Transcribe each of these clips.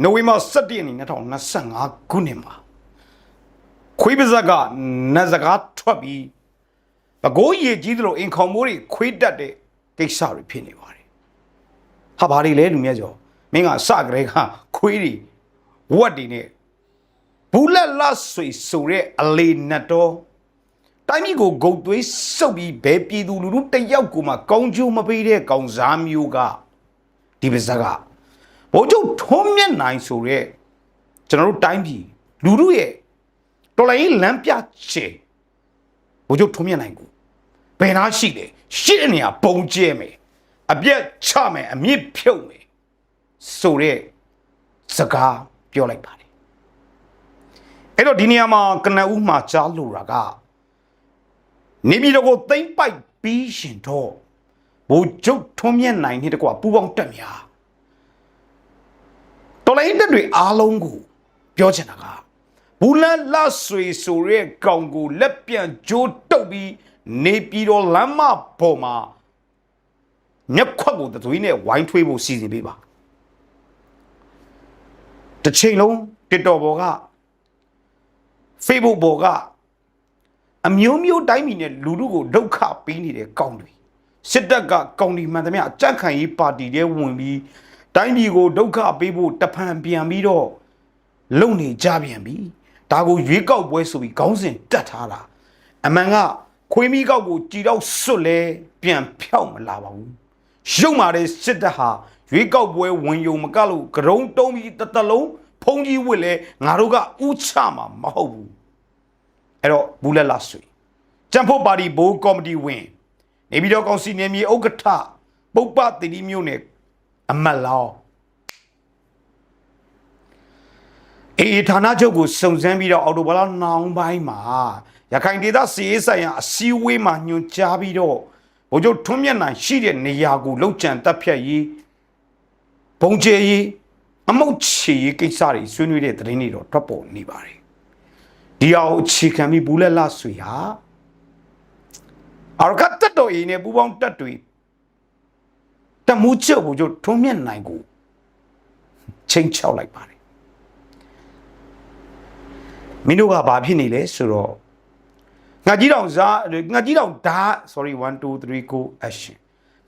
နိုဝင်ဘာ17ရက်နေ့2025ခုနှစ်မှာခွေးပါဇက်ကနတ်စကားထွက်ပြီးဘကိုးရေကြီးသလိုအင်ခေါမိုးတွေခွေးတက်တဲ့ကိစ္စတွေဖြစ်နေပါတယ်ဟာဘာတွေလဲလူမြတ်ကျော်မင်းကစကြဲကခွေးတွေဝက်တွေနဲ့ဘူးလက်လဆွေဆိုတဲ့အလေနတ်တော်တိုင်းပြည်ကိုဂုတ်သွေးစုပ်ပြီးဘဲပြည်သူလူထုတယောက်ကိုမှကောင်းကျိုးမပေးတဲ့ကောင်စားမျိုးကဒီပါဇက်က ဘိုးချုပ်ထုံးမြတ်နိုင်ဆိုရက်ကျွန်တော်တို့တိုင်းပြည်လူလူရဲ့တော်လိုင်းလမ်းပြချေဘိုးချုပ်ထုံးမြတ်နိုင်ကိုဘယ်နာရှိလဲရှိတဲ့နေရာပုံကျဲမယ်အပြက်ချမယ်အမြင့်ဖြုတ်မယ်ဆိုရက်စကားပြောလိုက်ပါတယ်အဲ့တော့ဒီနေရာမှာကနဦးမှာကြားလို့တာကနေပြည်တော်ကိုသိမ့်ပိုက်ပြီးရှင်တော့ဘိုးချုပ်ထုံးမြတ်နိုင်နဲ့တကွာပူပေါင်းတက်များ တော်လိုင်းတက်တွေအားလုံးကိုပြောချင်တာကဘူးလန်လဆွေဆိုတဲ့ကောင်ကိုလက်ပြန်ကြိုးတုပ်ပြီးနေပြည်တော်လမ်းမပေါ်မှာမျက်ခွက်ကိုသွေးနဲ့ဝိုင်းထွေးဖို့စီစဉ်ပေးပါတစ်ချိန်လုံးတစ်တော်ပေါ်က Facebook ပေါ်ကအမျိုးမျိုးတိုင်းပြည်နဲ့လူလူကိုဒုက္ခပေးနေတဲ့ကောင်တွေစစ်တပ်ကကောင်ဒီမှန်သမျှအကြက်ခံရေးပါတီတွေဝင်ပြီး တိုင်းပြည်ကိုဒုက္ခပေးဖို့တဖန်ပြန်ပြီးတော့လုံနေကြပြန်ပြီဒါကိုရွေးကောက်ပွဲဆိုပြီးခေါင်းစဉ်တက်ထားတာအမှန်ကခွေးမီကောက်ကိုကြည်တော့စွတ်လဲပြန်ဖြောက်မလာပါဘူးရုပ်မာတဲ့စစ်တပ်ဟာရွေးကောက်ပွဲဝင်ယုံမကလို့ကရုံတုံးပြီးတတလုံးဖုံးကြီးဝစ်လဲငါတို့ကဥချမှာမဟုတ်ဘူးအဲ့တော့ဘူးလက်လာဆွေကျန်ဖို့ပါတီဘိုးကော်မတီဝင်နေပြည်တော်ကောင်စီနယ်မြေဥက္ကဋ္ဌပုပ္ပတိတိမျိုးနဲ့ အမတ်လောင်းအေးဌာနချုပ်ကိုစုံစမ်းပြီးတော့အော်တိုဘလာနောင်ပိုင်းမှာရခိုင်ဒေသစီရေးဆိုင်ရာအစည်းအဝေးမှာညွှန်ကြားပြီးတော့ဘိုလ်ချုပ်ထွန်းမြတ်နိုင်ရှိတဲ့နေရာကိုလှုပ်ကြံတက်ဖြတ်ရေးဘုံကျဲရေးအမုတ်ချေရေးကိစ္စတွေဆွေးနွေးတဲ့သတင်းတွေတော့ထွက်ပေါ်နေပါတယ်ဒီအောင်အခြေခံပြီးဘူးလက်လဆွေဟာအာရကတ်တက်တော်အင်းနဲ့ပူပေါင်းတက်တွေ တမှုချုပ်ဘူးကျထုံးမြတ်နိုင်ကိုချိန်ချောက်လိုက်ပါတယ်မင်းတို့ကဘာဖြစ်နေလဲဆိုတော့ငါကြီးတောင်ဇာငါကြီးတောင်ဓာ sorry 1 2 3 go action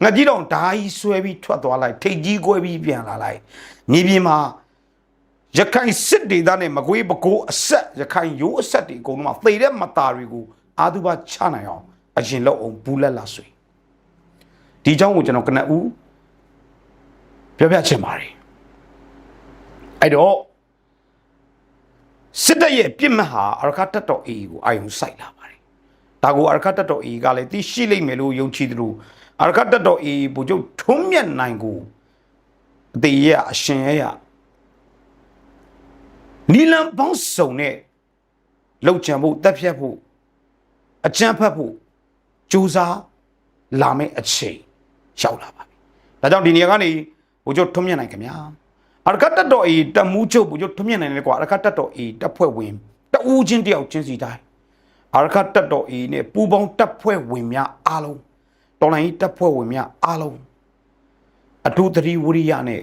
ငါကြီးတောင်ဓာကြီးဆွဲပြီးထွက်သွားလိုက်ထိတ်ကြီးကွဲပြီးပြန်လာလိုက်မြေပြင်မှာရခိုင်စစ်ဒေသနဲ့မကွေးပကိုးအဆက်ရခိုင်ရိုးအဆက်တွေအကုန်လုံးမှာသေတဲ့မတာတွေကိုအာသုဘချနိုင်အောင်အရင်လောက်အောင်ဘူးလက်လာဆွေဒီအကြောင်းကိုကျွန်တော်ကနဦး ပြောပြချင်ပါတယ်အဲ့တော့စစ်တပ်ရဲ့ပြစ်မှတ်ဟာအရခတ်တက်တော်အေကိုအာယုံစိုက်လာပါတယ်ဒါကိုအရခတ်တက်တော်အေကလည်းသိရှိလိမ့်မယ်လို့ယုံကြည်တယ်လို့အရခတ်တက်တော်အေဘုချုပ်ထုံးမြတ်နိုင်ကိုအသေးရအရှင်ရရနီလန်ပေါင်းစုံနဲ့လောက်ချံဖို့တက်ဖြတ်ဖို့အကြမ်းဖက်ဖို့ကြိုးစားလာမယ့်အချိန်ရောက်လာပါပြီ။ဒါကြောင့်ဒီနေရာကနေ ဘုချုပ်ထွန်းမြတ်နိုင်ခင်ဗျာ။အရကတ်တတော်အေတမူးချုပ်ဘုချုပ်ထွန်းမြတ်နိုင်တယ်ကွာအရကတ်တတော်အေတပ်ဖွဲ့ဝင်တဦးချင်းတယောက်ချင်းစီတိုင်းအရကတ်တတော်အေနဲ့ပူပေါင်းတပ်ဖွဲ့ဝင်များအားလုံးတော်လိုင်းတပ်ဖွဲ့ဝင်များအားလုံးအထူးသတိဝရိယနဲ့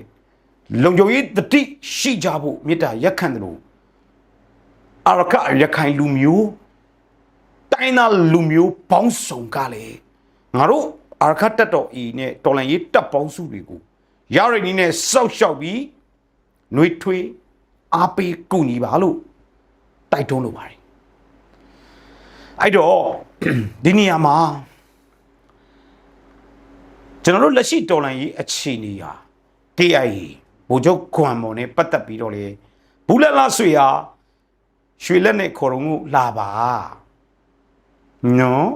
လုံခြုံရေးတတိရှိကြဖို့မေတ္တာရက်ခံတယ်လို့အရကရခိုင်လူမျိုးတိုင်းသားလူမျိုးပေါင်းစုံကလည်းငါတို့အရကတက်တော်ဤနဲ့တော်လန်ရေးတပ်ပေါင်းစုတွေကို ရရည်နည်းနဲ့စောက်ရှောက်ပြီးနှွေးထွေးအားပေးကူညီပါလို့တိုက်တွန်းလိုပါတယ်အဲ့တော့ဒီနေရာမှာကျွန်တော်တို့လက်ရှိတော်လန်ရေးအခြေအနေဟာ KIA ဘိုလ်ချုပ်ခွန်မော်နဲ့ပတ်သက်ပြီးတော့လေဘူးလက်လာဆွေဟာရွှေလက်နဲ့ခေါ်တော်မှုလာပါနော်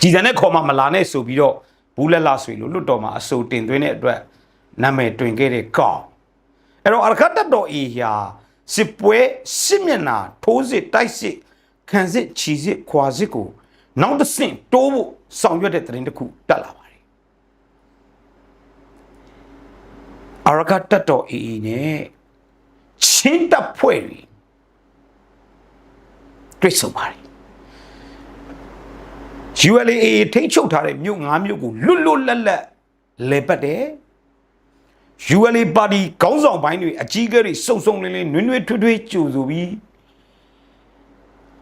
ကြည်စံနဲ့ခေါ်မှမလာနဲ့ဆိုပြီးတော့ ဘူးလက်လာဆွေလို့လွတ်တော်မှာအစိုးတင်သွင်းတဲ့အတွက်နာမည်တွင်ခဲ့တဲ့ကောင်အဲ့တော့အရခတ်တတော်အေဟာစစ်ပွဲစစ်မျက်နှာထိုးစစ်တိုက်စစ်ခံစစ်ချီစစ်ခွာစစ်ကိုနောက်တစ်ဆင့်တိုးဖို့ဆောင်ရွက်တဲ့သတင်းတစ်ခုတက်လာပါတယ်အရကတတ်တော်အေးအေးနဲ့ချင်းတပ်ဖွဲ့တွေတွေ့ဆုံပါတယ် ULA ထိန်းချုပ်ထားတဲ့မြို့၅မြို့ကိုလွတ်လွတ်လပ်လပ်လဲပတ်တယ် ULA ပါတီခေါင်းဆောင်ပိုင်းတွေအကြီးအကဲတွေစုံစုံလင်းလင်းနွေးနွေးထွေးထွေးကြိုဆိုပြီး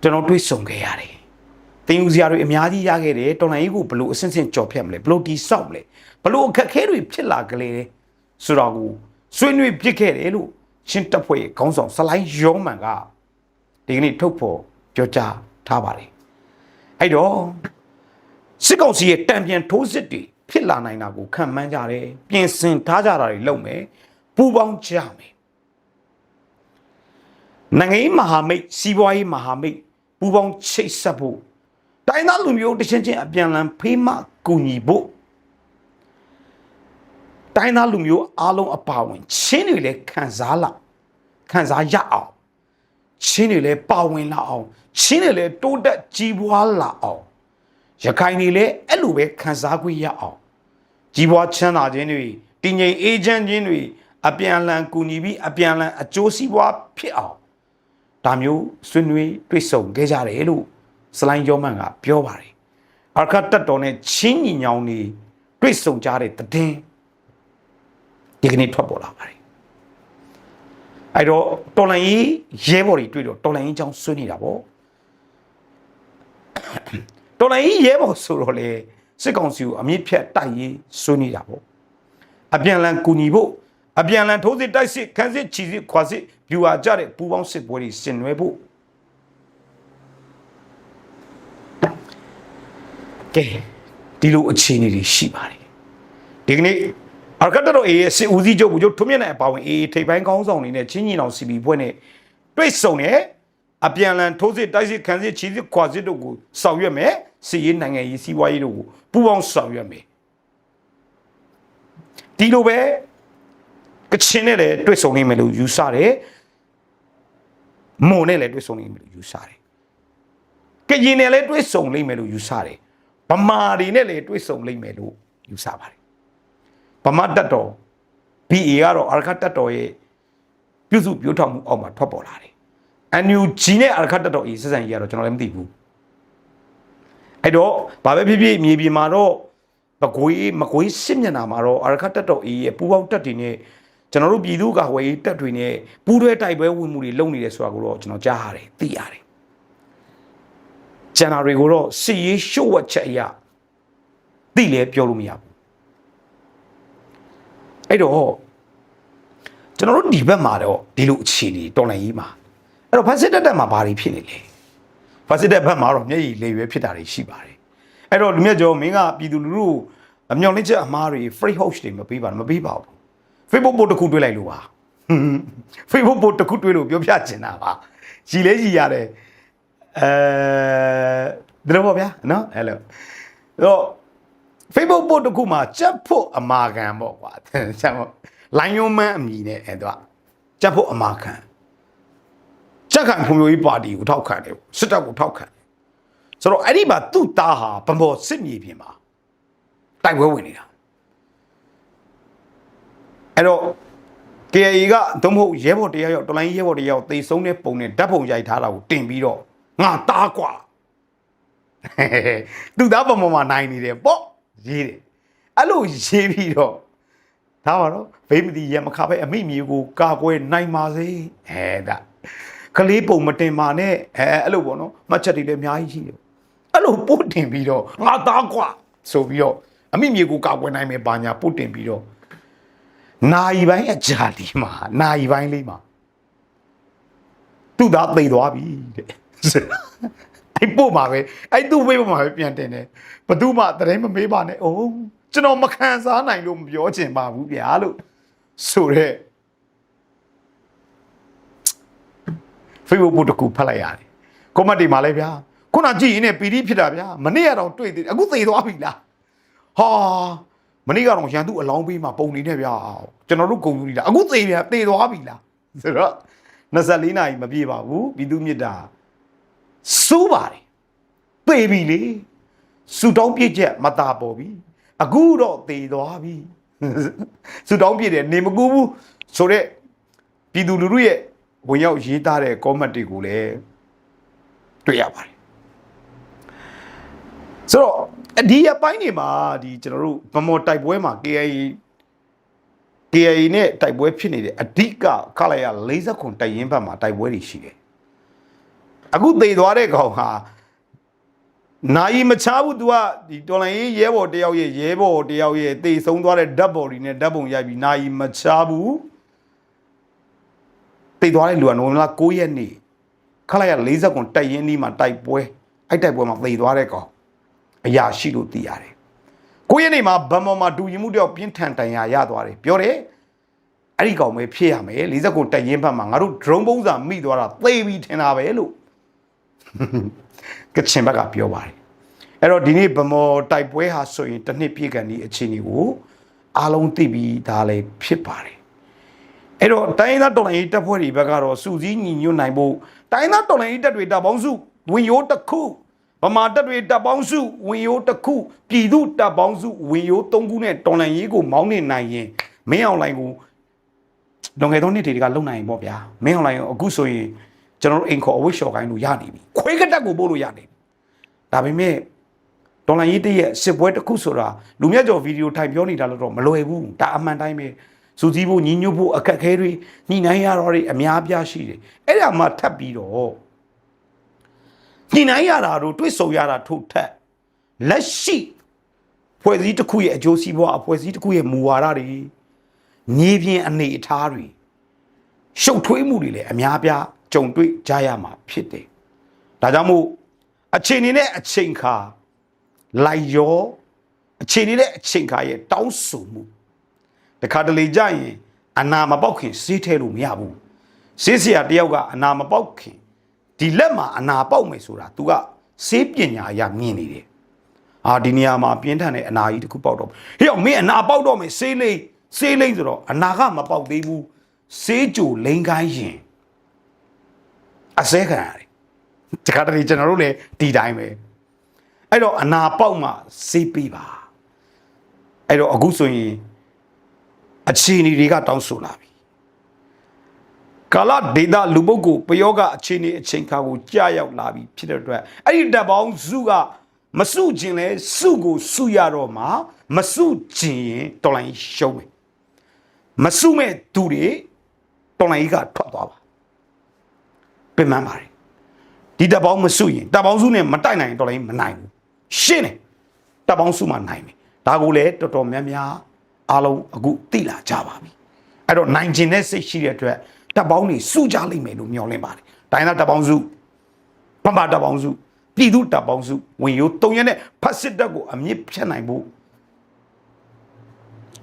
ကျွန်တော်တွေ့ဆုံခဲ့ရတယ်။တင်ယူစရာတွေအများကြီးရခဲ့တယ်တော်လိုင်းကြီးကိုဘလို့အဆင့်ဆင့်ကြော်ဖြတ်မလဲဘလို့တီဆောက်မလဲဘလို့အခက်အခဲတွေဖြစ်လာကြလေဆိုတော့ကိုဆွေးနွေးပြစ်ခဲ့တယ်လို့ရှင်းတပ်ဖွဲ့ခေါင်းဆောင်ဆလိုင်းယောမန်ကဒီကနေ့ထုတ်ဖော်ပြောကြားထားပါတယ်။အဲ့တော့ စစ်ကောင်စီရဲ့တံပြန်ထိုးစစ်တွေဖြစ်လာနိုင်တာကိုခံမှန်းကြတယ်ပြင်ဆင်ထားကြတာတွေလုပ်မယ်ပူပေါင်းကြမယ်နိုင်ငံရေးမဟာမိတ်စီးပွားရေးမဟာမိတ်ပူပေါင်းချိတ်ဆက်ဖို့တိုင်းသားလူမျိုးတစ်ချင်းချင်းအပြန်အလှန်ဖေးမကူညီဖို့တိုင်းသားလူမျိုးအားလုံးအပါဝင်ချင်းတွေလည်းခံစားလာခံစားရအောင်ချင်းတွေလည်းပါဝင်လာအောင်ချင်းတွေလည်းတိုးတက်ကြီးပွားလာအောင် ရခိုင်တွေလည်းအဲ့လိုပဲခံစား권ရအောင်ကြီးပွားချမ်းသာခြင်းတွေတည်ငြိမ်အေးချမ်းခြင်းတွေအပြန်အလှန်ကူညီပြီးအပြန်အလှန်အကျိုးစီးပွားဖြစ်အောင်ဒါမျိုးဆွေးနွေးတွေ့ဆုံခဲ့ကြတယ်လို့စလိုင်းယောမန်ကပြောပါတယ်အာခတ်တက်တော်နဲ့ချင်းညီညောင်နေတွေ့ဆုံကြတဲ့တည်င်းဒီကနေ့ထွက်ပေါ်လာပါတယ်အဲ့တော့တော်လိုင်းကြီးရဲဘော်တွေတွေ့တော့တော်လိုင်းကြီးအကြောင်းဆွေးနေတာပေါ့ တော်လိုင်းကြီးရဲဘော်ဆိုတော့လေစစ်ကောင်စီကိုအမြင့်ဖြတ်တိုက်ရေးဆွေးနေတာပေါ့အပြန်လန်ကူညီဖို့အပြန်လန်ထိုးစစ်တိုက်စစ်ခန်းစစ်ချီစစ်ခွာစစ်ပြူဟာကြတဲ့ပူပေါင်းစစ်ပွဲတွေဆင်နွှဲဖို့ကဲဒီလိုအခြေအနေတွေရှိပါတယ်ဒီကနေ့အရကတတော်အေးရဲ့စစ်ဦးစီးချုပ်ဘူးချုပ်ထွန်းမြတ်နိုင်အပါဝင်အေးထိပ်ပိုင်းကောင်းဆောင်တွေနဲ့ချင်းညီနောင်စီပီဖွဲ့နဲ့တွေ့ဆုံတယ်အပြန်လန်ထိုးစစ်တိုက်စစ်ခန်းစစ်ချီစစ်ခွာစစ်တို့ကိုဆောင်ရွက်မယ် စီရေးနိုင်ငံရေးစီးပွားရေးတို့ကိုပူးပေါင်းဆောင်ရွက်မယ်ဒီလိုပဲကချင်နဲ့လည်းတွေ့ဆုံနေမယ်လို့ယူဆတယ်မွန်နဲ့လည်းတွေ့ဆုံနေမယ်လို့ယူဆတယ်ကရင်နဲ့လည်းတွေ့ဆုံလိမ့်မယ်လို့ယူဆတယ်ဗမာတွေနဲ့လည်းတွေ့ဆုံလိမ့်မယ်လို့ယူဆပါတယ်ဗမာတက်တော် BA ကတော့အာရခတက်တော်ရဲ့ပြုစုပြောထောင်မှုအောက်မှာထွက်ပေါ်လာတယ် NUG နဲ့အာရခတက်တော်ဤစစံကြီးကတော့ကျွန်တော်လည်းမသိဘူး အဲ့တော့ဘာပဲဖြစ်ဖြစ်မြေပြင်မှာတော့မကွေးမကွေးစစ်မျက်နှာမှာတော့အာရခတက်တော်အေးရဲ့ပူပေါင်းတက်တွေနဲ့ကျွန်တော်တို့ပြည်သူ့ကာကွယ်ရေးတက်တွေနဲ့ပူးတွဲတိုက်ပွဲဝင်မှုတွေလုပ်နေတယ်ဆိုတာကိုတော့ကျွန်တော်ကြားရတယ်သိရတယ်ကျန်တာတွေကိုတော့စီရေးရှုပ်ဝက်ချက်အရာသိလဲပြောလို့မရဘူးအဲ့တော့ကျွန်တော်တို့ဒီဘက်မှာတော့ဒီလိုအခြေအနေတော်လှန်ရေးမှာအဲ့တော့ဖက်စစ်တက်တက်မှာဘာတွေဖြစ်နေလဲ ဖက်စစ်တက်ဘက်မှာတော့မျက်ရည်လေရွယ်ဖြစ်တာတွေရှိပါတယ်အဲ့တော့လူမြတ်ကျော်မင်းကပြည်သူလူထုအမြောင်လင့်ချက်အမားတွေ free host တွေမပေးပါနဲ့မပေးပါဘူး Facebook post တစ်ခုတွေ့လိုက်လို့ပါ Facebook post တစ်ခုတွေ့လို့ပြောပြချင်တာပါရည်လဲရည်ရတယ်အဲဒီလိုပေါ့ဗျာနော်အဲ့လိုတော့ Facebook post တစ်ခုမှာကြက်ဖို့အမာခံပေါ့ကွာကြက်ဖို့လိုင်းယုံမန်းအမည်နဲ့အဲ့တော့ကြက်ဖို့အမာခံ ကြက်ခံဖွံ့ဖြိုးရေးပါတီကိုထောက်ခံတယ်စစ်တပ်ကိုထောက်ခံတယ်ဆိုတော့အဲ့ဒီမှာသူ့သားဟာဗမော်စစ်မြေပြင်မှာတိုက်ပွဲဝင်နေတာအဲ့တော့ KAA ကသို့မဟုတ်ရဲဘော်တရားရောက်တော်လိုင်းရဲဘော်တရားရောက်တေဆုံးတဲ့ပုံနဲ့ဓာတ်ပုံရိုက်ထားတာကိုတင်ပြီးတော့ငါတားกว่าသူသားပုံပေါ်မှာနိုင်နေတယ်ပေါ့ရေးတယ်အဲ့လိုရေးပြီးတော့ဒါပါတော့ဘိမတိရမခပဲအမိမြေကိုကာကွယ်နိုင်ပါစေအဲဒါ ကလေးပုံမတင်ပါနဲ့အဲအဲ့လိုပေါ့နော်မှတ်ချက်တွေလည်းအများကြီးရှိတယ်အဲ့လိုပို့တင်ပြီးတော့ငါသားกว่าဆိုပြီးတော့အမိမြေကိုကာကွယ်နိုင်မယ်ဘာညာပို့တင်ပြီးတော့နာယီပိုင်းအကြာဒီမှာနာယီပိုင်းလေးမှာသူ့သားသိသွားပြီတဲ့အဲ့ပို့မှာပဲအဲ့သူ့ဝေးပေါ်မှာပဲပြန်တင်တယ်ဘသူမှတရင်မမေးပါနဲ့အိုးကျွန်တော်မခံစားနိုင်လို့မပြောချင်ပါဘူးဗျာလို့ဆိုတဲ့ Facebook ပို့တကူဖတ်လိုက်ရတယ်ကွန်မန့်တွေမှာလည်းဗျာခုနကြည့်ရင်လည်းပီတိဖြစ်တာဗျာမနေ့ကတော့တွေ့သေးတယ်အခုသေသွားပြီလားဟာမနေ့ကတော့ရန်သူအလောင်းပေးမှာပုံနေနဲ့ဗျာကျွန်တော်တို့ဂုံယူနေတာအခုသေပြန်သေသွားပြီလားဆိုတော့24နာရီမပြည့်ပါဘူးပြည်သူမြစ်တာစိုးပါတယ်သေပြီလေစူတောင်းပြည့်ချက်မตาပေါ်ပြီအခုတော့သေသွားပြီစူတောင်းပြည့်တယ်နေမကူဘူးဆိုတော့ပြည်သူလူထုရဲ့ ဝင်ရောက်ရေးသားတဲ့ comment တွေကိုလည်းတွေ့ရပါတယ်ဆိုတော့ဒီအပိုင်းတွေမှာဒီကျွန်တော်တို့ဗမော်တိုက်ပွဲမှာ KIA KIA နဲ့တိုက်ပွဲဖြစ်နေတဲ့အဓိကခလာရ40ခွန်တိုက်ရင်ဘက်မှာတိုက်ပွဲတွေရှိတယ်အခုသေသွားတဲ့ကောင်ဟာနိုင်မချဘူး तू ကဒီတော်လိုင်းရေးရဲဘော်တယောက်ရဲ့ရဲဘော်တယောက်ရဲ့သေဆုံးသွားတဲ့ဓာတ်ဘော်ဒီနဲ့ဓာတ်ပုံရိုက်ပြီးနိုင်မချဘူး သေသွားတဲ့လူကနိုဝင်ဘာ9ရက်နေ့ခလာရ40ခွန်တိုက်ရင်ဒီမှာတိုက်ပွဲအဲ့တိုက်ပွဲမှာသေသွားတဲ့ကောင်အရာရှိလို့သိရတယ်ကိုရက်နေ့မှာဗန်မော်မှာဒူရင်မှုတယောက်ပြင်းထန်တန်ရာရသွားတယ်ပြောတယ်အဲ့ဒီကောင်ပဲဖြစ်ရမယ်40ခွန်တိုက်ရင်ဘက်မှာငါတို့ drone ပုံစံမိသွားတာသေပြီထင်တာပဲလို့ကချင်ဘက်ကပြောပါတယ်အဲ့တော့ဒီနေ့ဗမော်တိုက်ပွဲဟာဆိုရင်တစ်နှစ်ပြည့်ကန်ဒီအခြေအနေကိုအားလုံးသိပြီးဒါလည်းဖြစ်ပါတယ် အဲ့တော့တိုင်းရင်းသားတော်လှန်ရေးတပ်ဖွဲ့တွေဘက်ကတော့စူးစီးညီညွတ်နိုင်ဖို့တိုင်းရင်းသားတော်လှန်ရေးတပ်တွေတပ်ပေါင်းစုဝင်ရိုးတစ်ခုဗမာတပ်တွေတပ်ပေါင်းစုဝင်ရိုးတစ်ခုပြည်သူတပ်ပေါင်းစုဝင်ရိုးသုံးခုနဲ့တော်လှန်ရေးကိုမောင်းနေနိုင်ရင်မင်းအောင်လိုင်ကိုလွန်ခဲ့သောနှစ်တွေကလုံနိုင်ရင်ပေါ့ဗျာမင်းအောင်လိုင်ကိုအခုဆိုရင်ကျွန်တော်တို့အိမ်ခေါ်အဝိရှော်ကိုင်းလို့ရနေပြီခွေးကတက်ကိုပို့လို့ရနေပြီဒါပေမဲ့တော်လိုင်းရေးတရဲ့စစ်ပွဲတစ်ခုဆိုတာလူမြတ်ကျော်ဗီဒီယိုထိုင်ပြောနေတာလို့တော့မလွယ်ဘူးဒါအမှန်တိုင်းပဲ စူးစီးဖို့ညီညွတ်ဖို့အခက်အခဲတွေညှိနှိုင်းရတော့တွေအများအပြားရှိတယ်အဲ့ဒါမှထပ်ပြီးတော့ညှိနှိုင်းရတာတို့တွေ့ဆုံရတာထို့ထက်လက်ရှိဖွဲ့စည်းတစ်ခုရဲ့အကျိုးစီးပွားအဖွဲ့အစည်းတစ်ခုရဲ့မူဝါဒတွေညီပြင်းအနေအထားတွေရှုပ်ထွေးမှုတွေလည်းအများအပြားကြုံတွေ့ကြရမှာဖြစ်တယ်ဒါကြောင့်မို့အချိန်နေနဲ့အချိန်ခါလိုက်ရောအချိန်နေနဲ့အချိန်ခါရဲ့တောင်းဆိုမှု တခါတလေကြရင်အနာမပေါက်ခင်စေးထဲလို့မရဘူးစေးစရာတယောက်ကအနာမပေါက်ခင်ဒီလက်မှာအနာပေါက်မယ်ဆိုတာ तू ကစေးပညာအရမြင်နေတယ်အာဒီနေရာမှာပြင်းထန်တဲ့အနာကြီးတစ်ခုပေါက်တော့ဟေ့အောင်မင်းအနာပေါက်တော့မယ်စေးလိမ့်စေးလိမ့်ဆိုတော့အနာကမပေါက်သေးဘူးစေးကြိုလိန်ကိုင်းရင်အစဲခံရတယ်တခါတလေကျွန်တော်တို့လည်းဒီတိုင်းပဲအဲ့တော့အနာပေါက်မှစေးပေးပါအဲ့တော့အခုဆိုရင် အခြေအနေတွေကတောင်းဆိုလာပြီကာလဒေတာလူပုဂ္ဂိုလ်ပယောဂအခြေအနေအချိန်ခါကိုကြာရောက်လာပြီဖြစ်တဲ့အတွက်အဲ့ဒီတပ်ပေါင်းစုကမစုခြင်းလဲစုကိုစုရတော့မှမစုခြင်းရင်တော်လိုင်းရှုံးမယ်မစုမဲ့သူတွေတော်လိုင်းကြီးကထွက်သွားပါပြင်မှန်းပါတယ်ဒီတပ်ပေါင်းမစုရင်တပ်ပေါင်းစုနဲ့မတိုက်နိုင်ရင်တော်လိုင်းမနိုင်ဘူးရှင်းတယ်တပ်ပေါင်းစုမှနိုင်မယ်ဒါကိုလည်းတော်တော်များများ အားလုံးအခုသိလာကြပါပြီအဲ့တော့နိုင်ကျင်တဲ့စိတ်ရှိတဲ့အတွက်တပ်ပေါင်းတွေစုကြလိမ့်မယ်လို့မျှော်လင့်ပါတယ်တိုင်းသားတပ်ပေါင်းစုပမတပ်ပေါင်းစုပြည်သူတပ်ပေါင်းစုဝင်ရိုးတုံရက်နဲ့ဖတ်စစ်တပ်ကိုအမြင့်ဖြတ်နိုင်ဖို့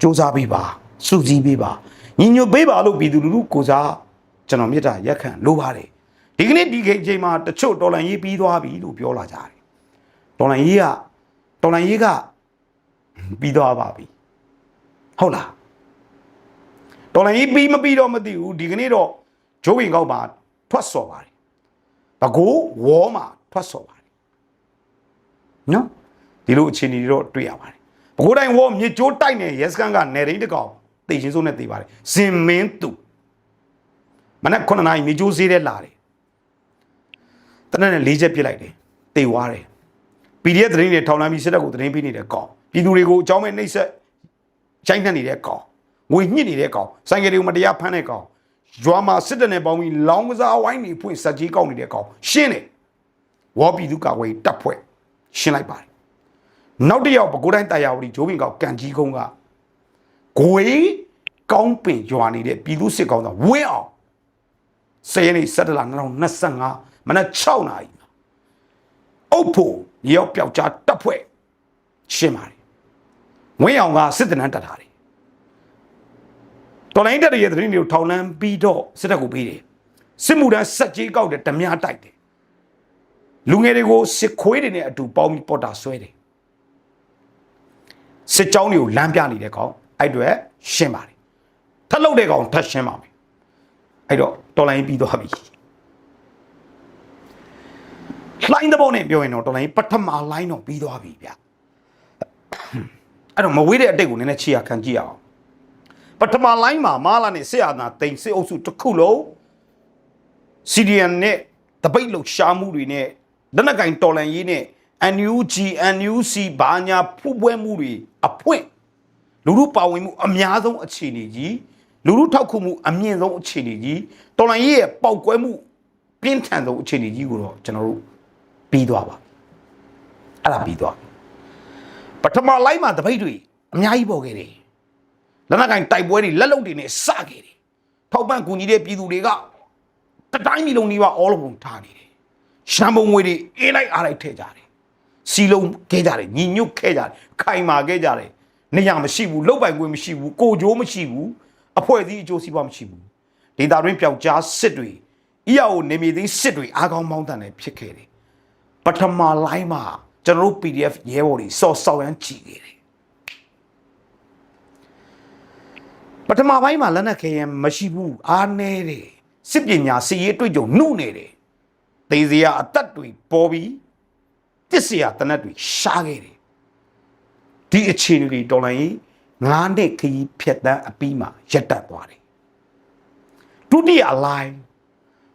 စူးစမ်းပေးပါစုစည်းပေးပါညီညွတ်ပေးပါလို့ပြည်သူလူထုကိုစားကျွန်တော်မြတ်တာရက်ခံလိုပါတယ်ဒီကနေ့ဒီခေတ်ချိန်မှာတချို့တော်လန်ရေးပြီးသွားပြီလို့ပြောလာကြတယ်တော်လန်ရေးကတော်လန်ရေးကပြီးသွားပါပြီ ဟုတ်လားတော်လိုင်းကြီးပြီးမပြီးတော့မသိဘူးဒီကနေ့တော့ဂျိုးဝင်ကောက်ပါထွက်စော်ပါတယ်ဘကိုးဝေါ်မှာထွက်စော်ပါတယ်နော်ဒီလိုအခြေအနေတွေတော့တွေ့ရပါတယ်ဘကိုးတိုင်းဝေါ်မြေကျိုးတိုက်နေရဲစခန်းကနေရိတ်တကောင်တေချင်းစိုးနဲ့တေးပါတယ်ဇင်မင်းသူမနက်9နာရီမြေကျိုးဈေးထဲလာတယ်တနက်နဲ့၄ချက်ပြစ်လိုက်တယ်တေဝါတယ် PDF သတင်းတွေထောင်လမ်းပြီးစစ်တပ်ကိုသတင်းပေးနေတဲ့ကောင်ပြည်သူတွေကိုအကြောင်းမဲ့နှိပ်စက် ချိုင်းနှက်နေတဲ့ကောင်ငွေညှစ်နေတဲ့ကောင်ဆိုင်ကယ်တွေကိုမတရားဖမ်းတဲ့ကောင်ရွာမှာစစ်တပ်နဲ့ပေါင်းပြီးလောင်းကစားဝိုင်းနေဖွင့်စက်ကြီးကောက်နေတဲ့ကောင်ရှင်းတယ်ဝေါ်ပြည်သူကာကွယ်တပ်ဖွဲ့ရှင်းလိုက်ပါတယ်နောက်တစ်ယောက်ပဲကိုယ်တိုင်းတရားဝတီဂျိုးပင်ကောင်ကန်ကြီးကုန်းကဂွေကောင်းပင်ရွာနေတဲ့ပြည်သူစစ်ကောင်ကဝင်းအောင်စရနေ7လ2025မနက်6နာရီအုပ်ဖို့ရောက်ပြောက်ကြားတပ်ဖွဲ့ရှင်းပါတယ် ဝင်းအောင်ကစစ်တနန်းတက်ထားတယ်တော်လိုင်းတက်ရဲ့သတင်းတွေကိုထောင်လန်းပြီးတော့စစ်တပ်ကိုပေးတယ်စစ်မှုထမ်းစက်ကြီးကောက်တယ်ဓမြတိုက်တယ်လူငယ်တွေကိုစစ်ခွေးတွေနဲ့အတူပေါင်းပြီးပေါ်တာဆွဲတယ်စစ်ကြောင်းတွေကိုလမ်းပြနေတဲ့ကောင်အဲ့တွေရှင်းပါတယ်ထပ်လုတ်တဲ့ကောင်ထပ်ရှင်းပါမယ်အဲ့တော့တော်လိုင်းပြီးသွားပြီလိုင်းတဲ့ဘောနဲ့ပြောရင်တော့တော်လိုင်းပထမလိုင်းတော့ပြီးသွားပြီဗျ အဲ့တော့မဝေးတဲ့အတိတ်ကိုနည်းနည်းချီရခံကြည့်အောင်ပထမလိုင်းမှာမာလာနဲ့စစ်အာဏာတိန်စစ်အုပ်စုတစ်ခုလုံး CDN နဲ့တပိတ်လောက်ရှားမှုတွေနဲ့လက်နက်ကင်တော်လန်ရေးနဲ့ NUG NUC ဘာညာဖူးပွဲမှုတွေအဖွင့်လူလူပါဝင်မှုအများဆုံးအခြေအနေကြီးလူလူထောက်ခုမှုအမြင့်ဆုံးအခြေအနေကြီးတော်လိုင်းရဲ့ပေါက်ကွဲမှုပြင်းထန်ဆုံးအခြေအနေကြီးကိုတော့ကျွန်တော်တို့ပြီးသွားပါအဲ့ဒါပြီးသွား ပထမလိုက်မှာတပိတ်တွေအများကြီးပေါ်ခဲ့တယ်လက်နက်ကင်တိုက်ပွဲတွေလက်လုံတွေနဲ့စခဲ့တယ်ထောက်ပံ့ကူညီတဲ့ပြည်သူတွေကတတိုင်းပြည်လုံးကြီးပါအော်လုံးထားနေတယ်ရှမ်းပုံငွေတွေအေးလိုက်အားလိုက်ထည့်ကြတယ်စီလုံးခဲ့ကြတယ်ညီညွတ်ခဲ့ကြတယ်ခိုင်မာခဲ့ကြတယ်နေရမရှိဘူးလောက်ပိုင်ခွင့်မရှိဘူးကိုကြိုးမရှိဘူးအဖွဲ့အစည်းအကျိုးစီးပွားမရှိဘူးဒေတာတွင်းပျောက်ကြားစစ်တွေအီယာကိုနေမီသိမ်းစစ်တွေအားကောင်းမောင်းတန်တယ်ဖြစ်ခဲ့တယ်ပထမလိုင်းမှာ ကျွန်တော်တို့ PDF ရဲဘော်တွေစော်ဆောက်ရမ်းကြည့်ခဲ့တယ်ပထမပိုင်းမှာလက်နက်ခဲရင်မရှိဘူးအားနေတယ်စစ်ပညာစီရေးတွေ့ကြုံနှုတ်နေတယ်သေစရာအသက်တွေပေါ်ပြီးတစ္ဆရာတနတ်တွေရှားခဲ့တယ်ဒီအခြေအနေတွေတော်လိုင်းငါးနှစ်ခရီးဖြတ်တန်းအပြီးမှာရပ်တန့်သွားတယ်ဒုတိယလိုင်း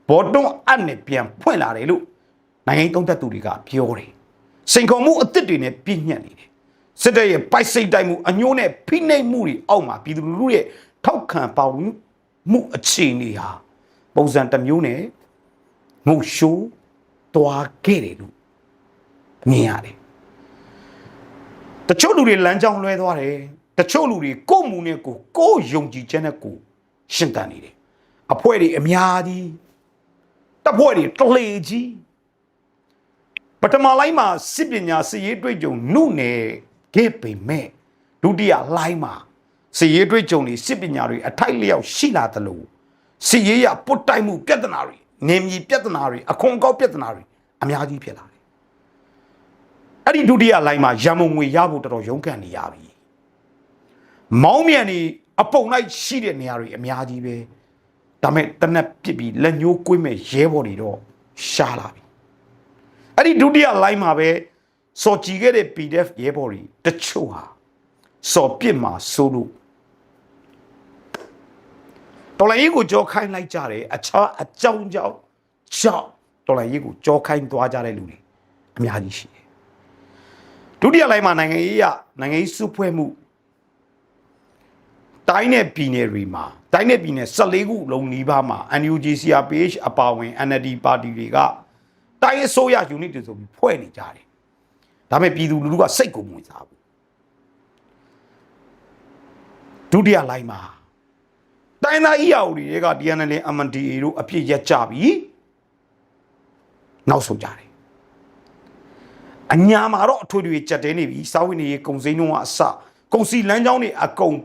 ဘော်တွန်းအပ်နဲ့ပြန်ဖွင့်လာတယ်လို့နိုင်ငံသုံးသက်သူတွေကပြောတယ် စိန်ခေါ်မှုအစ်စ်တွေနဲ့ပြည့်ညတ်နေတယ်စစ်တပ်ရဲ့ပိုက်စိတ်တိုက်မှုအညိုးနဲ့ဖိနှိပ်မှုတွေအောက်မှာပြည်သူလူထုရဲ့ထောက်ခံပါဝင်မှုအခြေအနေဟာပုံစံတစ်မျိုးနဲ့ငုံရှိုးသွားခဲ့တယ်လို့မြင်ရတယ်တချို့လူတွေလမ်းကြောင်းလွဲသွားတယ်တချို့လူတွေကိုယ့်မူနဲ့ကိုယ်ကိုယ်ယုံကြည်ချက်နဲ့ကိုယ်ရှင်းတန်နေတယ်အဖွဲ့တွေအများကြီးတပ်ဖွဲ့တွေတလေကြီး ပထမလိုင်းမှာစစ်ပညာစစ်ရေးတွေ့ကြုံနှုနယ်ခဲ့ပေမဲ့ဒုတိယလိုင်းမှာစစ်ရေးတွေ့ကြုံတွေစစ်ပညာတွေအထိုက်လျောက်ရှိလာသလိုစစ်ရေးရပုတ်တိုက်မှုပြဿနာတွေနေမြေပြဿနာတွေအခွန်ကောက်ပြဿနာတွေအများကြီးဖြစ်လာတယ်အဲ့ဒီဒုတိယလိုင်းမှာရံမုံငွေရဖို့တော်တော်ရုန်းကန်နေရပြီမောင်းမြန်နေအပုံလိုက်ရှိတဲ့နေရာတွေအများကြီးပဲဒါမဲ့တနက်ပစ်ပြီးလက်ညှိုးကွေးမဲ့ရဲဘော်တွေတော့ရှားလာပြီ အဲ့ဒီဒုတိယလိုင်းမှာပဲစော်ကြည့်ခဲ့တဲ့ PDF ရဲဘော်တွေတချို့ဟာစော်ပစ်မှာစိုးလို့တော်လိုင်းကြီးကိုကြောခိုင်းလိုက်ကြတယ်အခြားအကြောင်းကြောင့်ကြောင့်တော်လိုင်းကြီးကိုကြောခိုင်းသွားကြတဲ့လူတွေအများကြီးရှိတယ်ဒုတိယလိုင်းမှာနိုင်ငံရေးရနိုင်ငံရေးစုဖွဲ့မှုတိုင်းနဲ့ပြည်နယ်တွေမှာတိုင်းနဲ့ပြည်နယ်14ခုလုံးနီးပါးမှာ NUG CRPH အပါဝင် NLD ပါတီတွေက တိုင်းအစိုးရ unit တွေဆိုပြီးဖွဲ့နေကြတယ်ဒါပေမဲ့ပြည်သူလူထုကစိတ်ကိုမဝင်စားဘူးဒုတိယလိုင်းမှာတိုင်းသား EAO တွေက DNL MNDA တို့အပြစ်ရက်ကြပြီနောက်ဆုံးကြတယ်အညာမှာတော့အထွေထွေကြက်တဲနေပြီစာဝိနေရေကုံစိမ်းလုံးကအစကုံစီလမ်းကြောင်းတွေအကုန်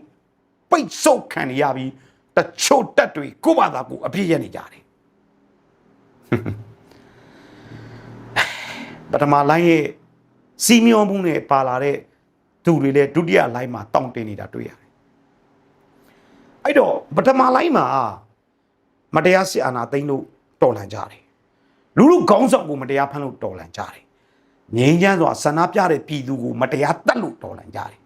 ပိတ်ဆို့ခံနေရပြီးတချို့တက်တွေကိုယ့်ဘာသာကိုအပြည့်ရနေကြတယ် ပထမလိုင်းရဲ့စီမျောမှုနဲ့ပါလာတဲ့သူတွေလည်းဒုတိယလိုင်းမှာတောင့်တင်နေတာတွေ့ရတယ်အဲ့တော့ပထမလိုင်းမှာမတရားစစ်အာဏာသိမ်းလို့တော်လှန်ကြတယ်လူလူခေါင်းဆောင်ကိုမတရားဖမ်းလို့တော်လှန်ကြတယ်ငြိမ်းချမ်းစွာဆန္ဒပြတဲ့ပြည်သူကိုမတရားတတ်လို့တော်လှန်ကြတယ်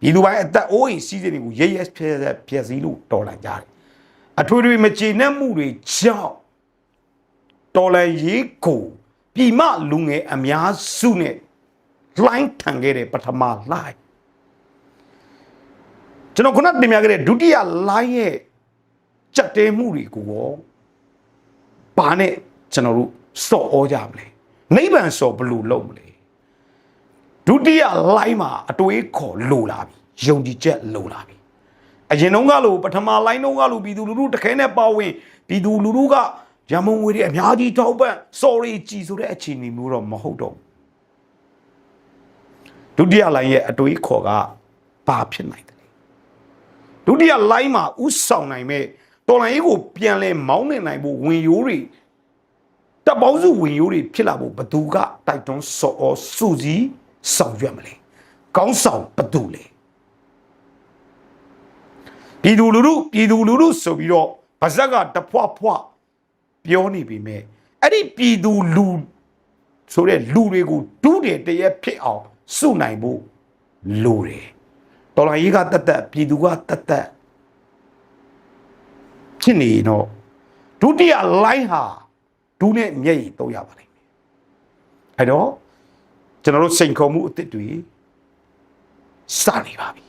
ပြည်သူပိုင်းအသက်အိုးအိမ်စီးစိမ်တွေကိုရဲရဲဖျက်ဖျက်ဖျက်ဆီးလို့တော်လှန်ကြတယ်အထွေထွေမကျေနပ်မှုတွေကြောင့်တော်လှန်ရေးကို ပြည်မလူငယ်အများစုနဲ့လှိုင်းထန်ခဲ့တဲ့ပထမလှိုင်းကျွန်တော်ခုနတင်ပြခဲ့တဲ့ဒုတိယလိုင်းရဲ့ကြက်တဲမှုတွေကိုရောဘာနဲ့ကျွန်တော်တို့စော့ဩကြမလဲနိဗ္ဗာန်စော့ဘယ်လိုလုပ်မလဲဒုတိယလိုင်းမှာအတွေးခေါ်လိုလာပြီယုံကြည်ချက်လိုလာပြီအရင်တုန်းကလို့ပထမလိုင်းတုန်းကလို့ပြည်သူလူထုတခဲနဲ့ပါဝင်ပြည်သူလူထုက ရမုံငွေတွေအများကြီးထောက်ပံ့ sorry ကြည်ဆိုတဲ့အခြေအနေမျိုးတော့မဟုတ်တော့ဘူးဒုတိယလိုင်းရဲ့အတွေးခေါ်ကဘာဖြစ်နိုင်တယ်ဒုတိယလိုင်းမှာဥဆောင်နိုင်မဲ့တော်လိုင်းရေးကိုပြန်လဲမောင်းနေနိုင်ဖို့ဝင်ရိုးတွေတပ်ပေါင်းစုဝင်ရိုးတွေဖြစ်လာဖို့ဘသူကတိုက်တွန်းစော်ဩစုစည်းဆောင်ရွက်မလဲကောင်းဆောင်ဘသူလဲပြည်သူလူထုပြည်သူလူထုဆိုပြီးတော့ဗဇက်ကတဖွဖွ ပြောနေပြီမဲ့အဲ့ဒီပြည်သူလူဆိုတဲ့လူတွေကိုဒုတယ်တရက်ဖြစ်အောင်စုနိုင်ဖို့လိုတယ်တော်လိုင်းရေးကတတ်တတ်ပြည်သူကတတ်တတ်ဖြစ်နေတော့ဒုတိယလိုင်းဟာဒူးနဲ့မျက်ရည်တော့ရပါလိမ့်မယ်အဲ့တော့ကျွန်တော်တို့စိန်ခေါ်မှုအစ်စ်တွေစနေပါပြီ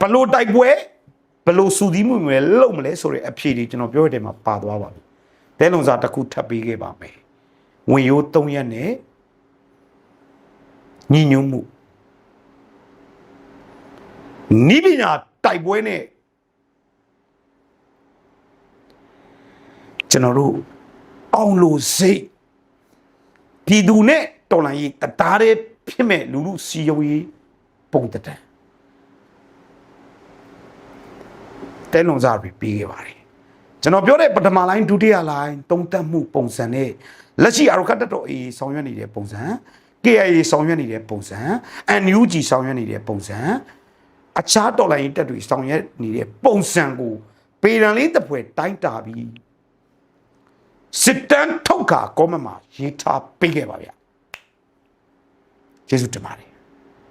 ဘလို့တိုက်ပွဲ ဘလို့စူးစီးမှုမလဲလုံမလဲဆိုတဲ့အဖြေတွေကျွန်တော်ပြောရတဲ့မှာပါသွားပါပြီတဲလုံစာတစ်ခုထပ်ပေးခဲ့ပါမယ်ဝင်ရိုး၃ရက်နဲ့ညီညွတ်မှုနိပညာတိုက်ပွဲနဲ့ကျွန်တော်တို့အောင်လို့စိတ်ပြည်သူနဲ့တော်လှန်ရေးတသားတည်းဖြစ်မဲ့လူလူစီယုံရေးပုံတ တန်တဲလုံစားပြီးပြီးခဲ့ပါတယ်ကျွန်တော်ပြောတဲ့ပထမလိုင်းဒုတိယလိုင်းသုံးသပ်မှုပုံစံနဲ့လက်ရှိအရကတ်တော်အေးဆောင်ရွက်နေတဲ့ပုံစံ KIA ဆောင်ရွက်နေတဲ့ပုံစံ NUG ဆောင်ရွက်နေတဲ့ပုံစံအခြားတော်လိုင်းတက်တွေဆောင်ရွက်နေတဲ့ပုံစံကိုပေရန်လေးတစ်ဖွဲတိုင်းတာပြီးစစ်တမ်းထုတ်ခါကောမမှာရေးထားပေးခဲ့ပါဗျာကျေးဇူးတင်ပါတယ်